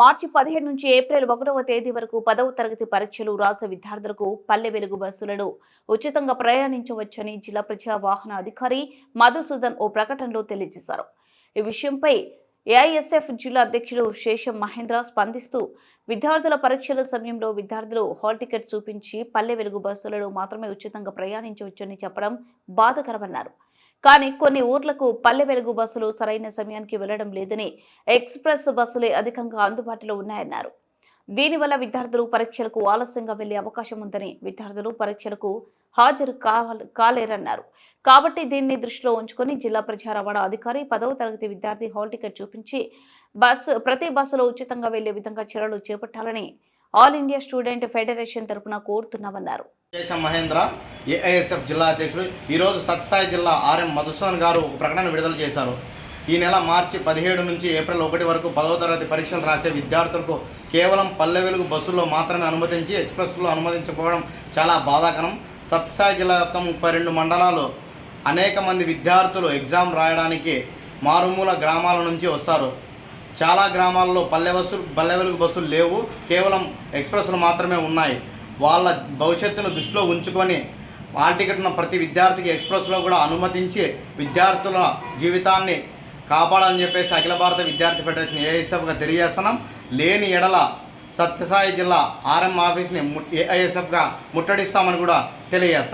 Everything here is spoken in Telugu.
మార్చి పదిహేడు నుంచి ఏప్రిల్ ఒకటవ తేదీ వరకు పదవ తరగతి పరీక్షలు రాసే విద్యార్థులకు పల్లె వెలుగు బస్సులను ఉచితంగా ప్రయాణించవచ్చని జిల్లా ప్రజా వాహన అధికారి మధుసూదన్ ఓ ప్రకటనలో తెలియజేశారు. ఈ విషయంపై ఏఐఎస్ఎఫ్ జిల్లా అధ్యక్షుడు శేషం మహేంద్ర స్పందిస్తూ విద్యార్థుల పరీక్షల సమయంలో విద్యార్థులు హాల్ టికెట్ చూపించి పల్లె వెలుగు బస్సులలో మాత్రమే ఉచితంగా ప్రయాణించవచ్చని చెప్పడం బాధకరమన్నారు. కానీ కొన్ని ఊర్లకు పల్లె వెలుగు బస్సులు సరైన సమయానికి వెళ్ళడం లేదని ఎక్స్ప్రెస్ బస్సులే అధికంగా అందుబాటులో ఉన్నాయన్నారు. దీనివల్ల విద్యార్థులు పరీక్షలకు ఆలస్యంగా వెళ్ళే అవకాశం ఉందని విద్యార్థులు పరీక్షలకు హాజరు కాలేరన్నారు. కాబట్టి దీన్ని దృష్టిలో ఉంచుకొని జిల్లా ప్రజా రవాణా అధికారి పదవ తరగతి విద్యార్థి హాల్ టికెట్ చూపించి బస్సు ప్రతి బస్సులో ఉచితంగా వెళ్ళే విధంగా చర్యలు చేపట్టాలని ఆల్ ఇండియా స్టూడెంట్ ఫెడరేషన్ తరపున కోరుతున్నామన్నారు. శేషం మహేంద్ర ఏఐఎస్ఎఫ్ జిల్లా అధ్యక్షుడు ఈరోజు సత్సాయి జిల్లా ఆర్ఎం మధుసూదన్ గారు ఒక ప్రకటన విడుదల చేశారు. ఈ నెల మార్చి పదిహేడు నుంచి ఏప్రిల్ ఒకటి వరకు పదవ తరగతి పరీక్షలు రాసే విద్యార్థులకు కేవలం పల్లె వెలుగు బస్సుల్లో మాత్రమే అనుమతించి ఎక్స్ప్రెస్లో అనుమతించకపోవడం చాలా బాధాకరం. సత్సాయి జిల్లా యొక్క ముప్పై రెండు మండలాలు అనేక మంది విద్యార్థులు ఎగ్జామ్ రాయడానికి మారుమూల గ్రామాల నుంచి వస్తారు. చాలా గ్రామాల్లో పల్లె బస్సులు పల్లె వెలుగు బస్సులు లేవు. కేవలం ఎక్స్ప్రెస్లు మాత్రమే ఉన్నాయి. వాళ్ళ భవిష్యత్తును దృష్టిలో ఉంచుకొని హాల్ టికెట్ ఉన్న ప్రతి విద్యార్థికి ఎక్స్ప్రెస్లో కూడా అనుమతించి విద్యార్థుల జీవితాన్ని కాపాడాలని చెప్పేసి అఖిల భారత విద్యార్థి ఫెడరేషన్ ఏఐఎస్ఎఫ్గా తెలియజేస్తున్నాం. లేని ఎడల సత్యసాయి జిల్లా ఆర్ఎం ఆఫీస్ని ఏఐఎస్ఎఫ్గా ముట్టడిస్తామని కూడా తెలియజేస్తాం.